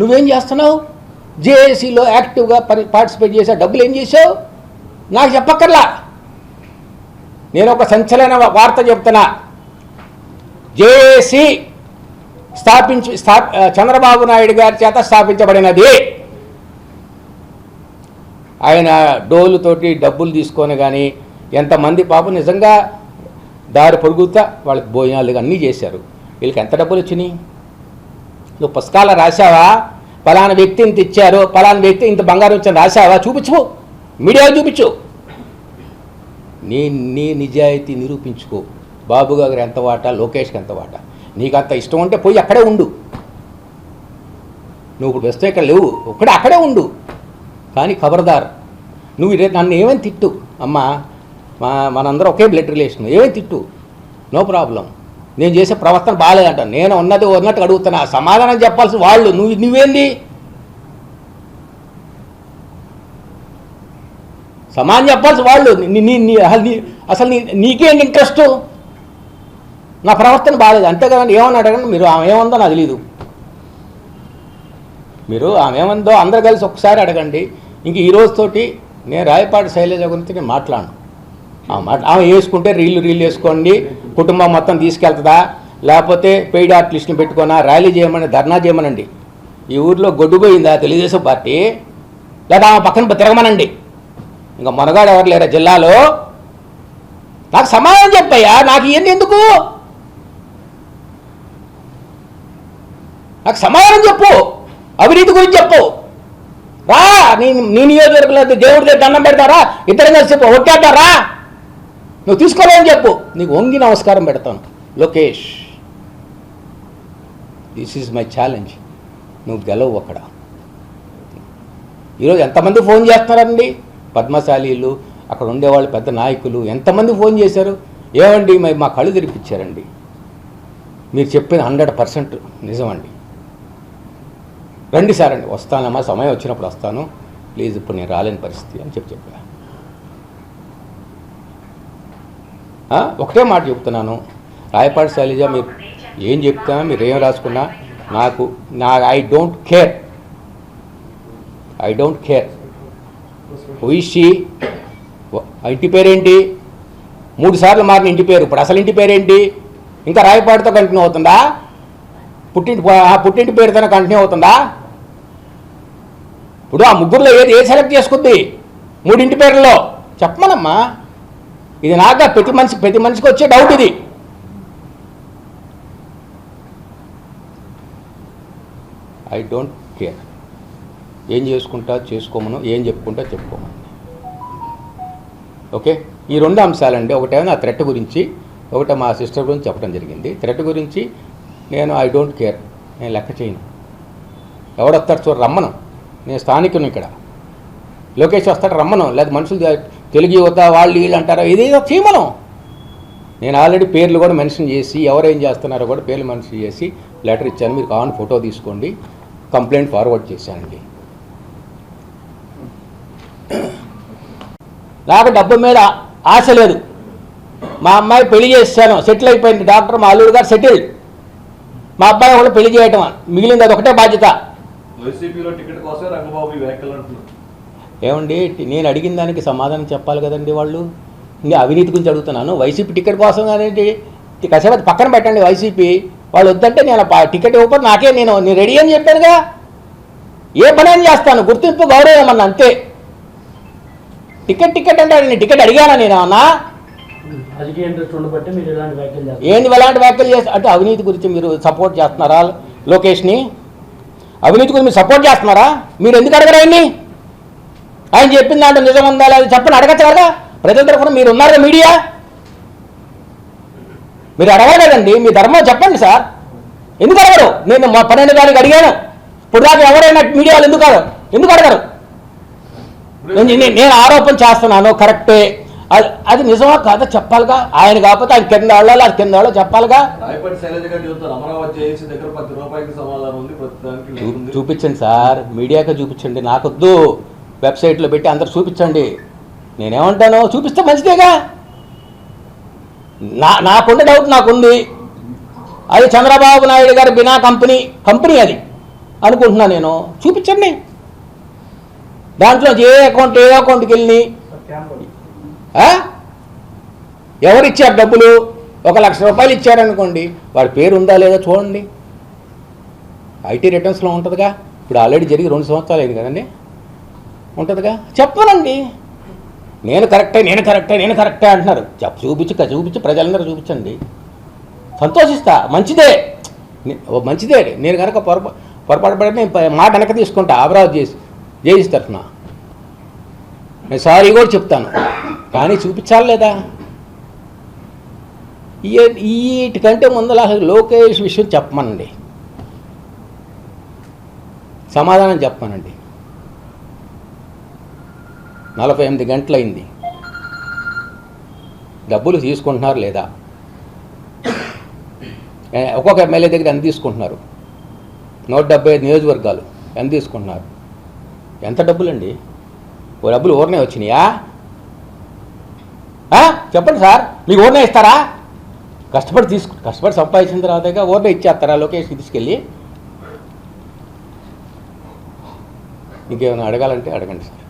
నువ్వేం చేస్తున్నావు? జేఏసీలో యాక్టివ్గా పని పార్టిసిపేట్ చేసావు డబ్బులు ఏం చేసావు నాకు చెప్పక్కర్లా. నేను ఒక సంచలన వార్త చెప్తున్నా. జేఏసీ స్థాపించి స్థా చంద్రబాబు నాయుడు గారి చేత స్థాపించబడినది. ఆయన డోలుతోటి డబ్బులు తీసుకొని కానీ ఎంతమంది పాపం నిజంగా దారి పొరుగుతా వాళ్ళకి భోజనాలు అన్నీ చేశారు. వీళ్ళకి ఎంత డబ్బులు వచ్చినాయి? నువ్వు పుస్తకాలు రాసావా పలానా వ్యక్తి ఇంత ఇచ్చారు పలానా వ్యక్తి ఇంత బంగారం ఇచ్చాను రాసావా చూపించు. మీడియా చూపించు. నీ నీ నిజాయితీ నిరూపించుకో. బాబు గారు ఎంత వాటా లోకేష్కి ఎంత వాటా? నీకు అంత ఇష్టం ఉంటే పోయి అక్కడే ఉండు. నువ్వు ఇప్పుడు వస్తే ఇక్కడ లేవు. ఒక్కడే అక్కడే ఉండు. కానీ ఖబర్దార్. నువ్వు నన్ను ఏమని తిట్టు? అమ్మా మా మనందరం ఒకే బ్లడ్ రిలేషన్ ఏమని తిట్టు? నో ప్రాబ్లం నేను చేసే ప్రవర్తన బాగాలేదంట నేను ఉన్నది ఉన్నట్టు అడుగుతున్నా. సమాధానం చెప్పాల్సి వాళ్ళు నువ్వు నువ్వేంది? సమాధానం చెప్పాల్సి వాళ్ళు నీ- నీ అసలు నీ నీకేంటి ఇంట్రెస్ట్? నా ప్రవర్తన బాగాలేదు అంతే కదండి. ఏమని అడగండి? మీరు ఆమె ఏముందో నాకు తెలీదు. మీరు ఆమె ఏముందో అందరు కలిసి ఒకసారి అడగండి. ఇంక ఈ రోజుతోటి నేను రాయపాటి శైలజ గురించి నేను మాట్లాడను. ఆమె ఆమె వేసుకుంటే రీళ్ళు రీళ్ళు వేసుకోండి. కుటుంబం మొత్తం తీసుకెళ్తుందా? లేకపోతే పెయిడ్ ఆర్టిస్ట్ని పెట్టుకున్నా ర్యాలీ చేయమని ధర్నా చేయమనండి. ఈ ఊర్లో గొడ్డుపోయిందా తెలుగుదేశం పార్టీ? లేదా ఆమె పక్కన తిరగమనండి. ఇంకా మనగాడు ఎవరు లేరా జిల్లాలో? నాకు సమాధానం చెప్పయ్యా నాకు ఇవన్నీ ఎందుకు? నాకు సమాధానం చెప్పు అవినీతి గురించి చెప్పు. రా నీ నీ నియోజకవర్గంలో దేవుడి దండం పెడతారా? ఇద్దరం కలిసి చెప్పు ఒట్టేద్దారా నువ్వు తీసుకోలేని చెప్పు. నీకు వంగి నమస్కారం పెడతాను. Lokesh this is my challenge నువ్వు గెలవు అక్కడ. ఈరోజు ఎంతమంది ఫోన్ చేస్తున్నారండి? పద్మశాలీలు అక్కడ ఉండేవాళ్ళు పెద్ద నాయకులు ఎంతమంది ఫోన్ చేశారు? ఏమండి మరి మా కళ్ళు తెరిపించారండి మీరు చెప్పిన హండ్రెడ్ పర్సెంట్ నిజమండి. రండి సార్ అండి వస్తానమ్మా సమయం వచ్చినప్పుడు వస్తాను. ప్లీజ్ ఇప్పుడు నేను రాలేని పరిస్థితి అని చెప్పి చెప్పాను ఆ, ఒకటే మాట చెప్తున్నాను. రాయపాటి శైలజ మీరు ఏం చెప్తున్నా మీరు ఏం రాసుకున్నా నాకు నా I don't care I don't care హుయిషి ఇంటి పేరేంటి? మూడు సార్లు మారిన ఇంటి పేరు. ఇప్పుడు అసలు ఇంటి పేరేంటి? ఇంకా రాయపాటితో కంటిన్యూ అవుతుందా? పుట్టింటి ఆ పుట్టింటి పేరుతోనే కంటిన్యూ అవుతుందా? ఇప్పుడు ఆ ముగ్గురులో ఏది ఏ సెలెక్ట్ చేసుకుంది? మూడింటి పేర్లలో. చెప్పమనమ్మా. ఇది నాక ప్రతి మనిషి ప్రతి మనిషికి వచ్చే డౌట్ ఇది. ఐ డోంట్ కేర్ ఏం చేసుకుంటా చేసుకోమను ఏం చెప్పుకుంటా చెప్పుకోమను. ఓకే ఈ రెండు అంశాలండి. ఒకటేమో నా థ్రెట్ గురించి ఒకటే మా సిస్టర్ గురించి చెప్పడం జరిగింది. థ్రెట్ గురించి నేను ఐ డోంట్ కేర్ నేను లెక్క చేయను. ఎవడొస్తాడు చూడ రమ్మను. నేను స్థానికుని ఇక్కడ. లోకేష్ వస్తాడు రమ్మను. లేదా మనుషులు తెలుగు యువత వాళ్ళు వీళ్ళు అంటారా ఇదేదో చేయమను నేను ఆల్రెడీ పేర్లు కూడా మెన్షన్ చేసి ఎవరేం చేస్తున్నారో కూడా పేర్లు మెన్షన్ చేసి లెటర్ ఇచ్చాను. మీరు కావాలని ఫోటో తీసుకోండి. కంప్లైంట్ ఫార్వర్డ్ చేశానండి. నాకు డబ్బు మీద ఆశ లేదు. మా అమ్మాయి పెళ్ళి చేశాను సెటిల్ అయిపోయింది. డాక్టర్ మా అల్లుడు గారు సెటిల్. మా అబ్బాయి కూడా పెళ్ళి చేయటం మిగిలింది అది ఒకటే బాధ్యత. వైసీపీలో టికెట్ కోసం రంగబాబు వ్యాఖ్యలు అంటున్నారు ఏమండి నేను అడిగిన దానికి సమాధానం చెప్పాలి కదండి వాళ్ళు? ఇంకా అవినీతి గురించి అడుగుతున్నాను. వైసీపీ టికెట్ కోసం అనేది కసేపు పక్కన పెట్టండి వైసీపీ. వాళ్ళు వద్దంటే నేను టికెట్ ఇవ్వకపోతే నాకే నేను నేను రెడీ అని చెప్పానుగా. ఏ పని అని చేస్తాను. గుర్తింపు గౌరవం అన్న అంతే. టికెట్ టికెట్ అంటే నేను టికెట్ అడిగానా నేను చేస్తారు. ఏంది ఎలాంటి వ్యాఖ్యలు చేస్తారు అంటే అవినీతి గురించి మీరు సపోర్ట్ చేస్తున్నారా లోకేష్ని? అవినీతి గురించి మీరు సపోర్ట్ చేస్తున్నారా? మీరు ఎందుకు అడగరా ఆయన చెప్పిన దాంట్లో నిజం ఉందా లేదా చెప్పని అడగచ్చు కదా. ప్రజల తరఫున మీరు ఉన్నారు మీడియా? మీరు అడగాలి కదండి మీ ధర్మం చెప్పండి సార్. ఎందుకు అడగరు? నేను మా పన్నెండు దానికి అడిగాను. ఇప్పుడు దాకా ఎవరైనా మీడియాలో ఎందుకు అడగరు ఎందుకు అడగరు? నేను ఆరోపణ చేస్తున్నాను కరెక్టే. అది అది నిజమా కాదా చెప్పాలిగా? ఆయన కాకపోతే ఆయన కింద వాళ్ళాలి అది కింద వాళ్ళు చెప్పాలిగా. చూపించండి సార్. మీడియాకి చూపించండి నాకొద్దు. వెబ్సైట్లో పెట్టి అందరు చూపించండి. నేనేమంటాను చూపిస్తే మంచిదేగా. నా నాకున్న డౌట్ నాకుంది. అది చంద్రబాబు నాయుడు గారి బినా కంపెనీ కంపెనీ అది. అనుకుంటున్నా నేను. చూపించండి. దాంట్లో ఏ అకౌంట్ ఏ అకౌంట్కి వెళ్ళి ఎవరిచ్చారు ఎవరు ఇచ్చారు డబ్బులు? ఒక లక్ష రూపాయలు ఇచ్చారనుకోండి వాడి పేరు ఉందా లేదా చూడండి. ఐటీ రిటర్న్స్లో ఉంటుందిగా. ఇప్పుడు ఆల్రెడీ జరిగి రెండు సంవత్సరాలు అయింది కదండి. ఉంటుందిగా? చెప్పనండి. నేను కరెక్టే నేను కరెక్టే నేను కరెక్టే అంటున్నారు. చెప్ప చూపించి చూపించి ప్రజలందరూ చూపించండి. సంతోషిస్తా. మంచిదే. ఓ మంచిదే. నేను కనుక పొరపా పొరపాటు పడితే నేను మాట వెనక తీసుకుంటా. అమరావతి చేసి జేసి తరఫున. నేను సారీ కూడా చెప్తాను. కానీ చూపించాలి లేదా? వీటికంటే ముందర లోకేష్ విషయం చెప్పమనండి సమాధానం చెప్పమనండి నలభై ఎనిమిది గంటలైంది. డబ్బులు తీసుకుంటున్నారు లేదా? ఒక్కొక్క ఎమ్మెల్యే దగ్గర ఎంత తీసుకుంటున్నారు? నూట డెబ్బై ఐదు నియోజకవర్గాలు ఎంత తీసుకుంటున్నారు? ఎంత డబ్బులండి? ఓ డబ్బులు ఊరనే వచ్చినాయా? చెప్పండి సార్ మీకు ఊరనే ఇస్తారా? కష్టపడి తీసుకు కష్టపడి సంపాదించిన తర్వాత ఊరనే ఇచ్చేస్తారా లోకేష్కి తీసుకెళ్ళి? ఇంకేమైనా అడగాలంటే అడగండి సార్.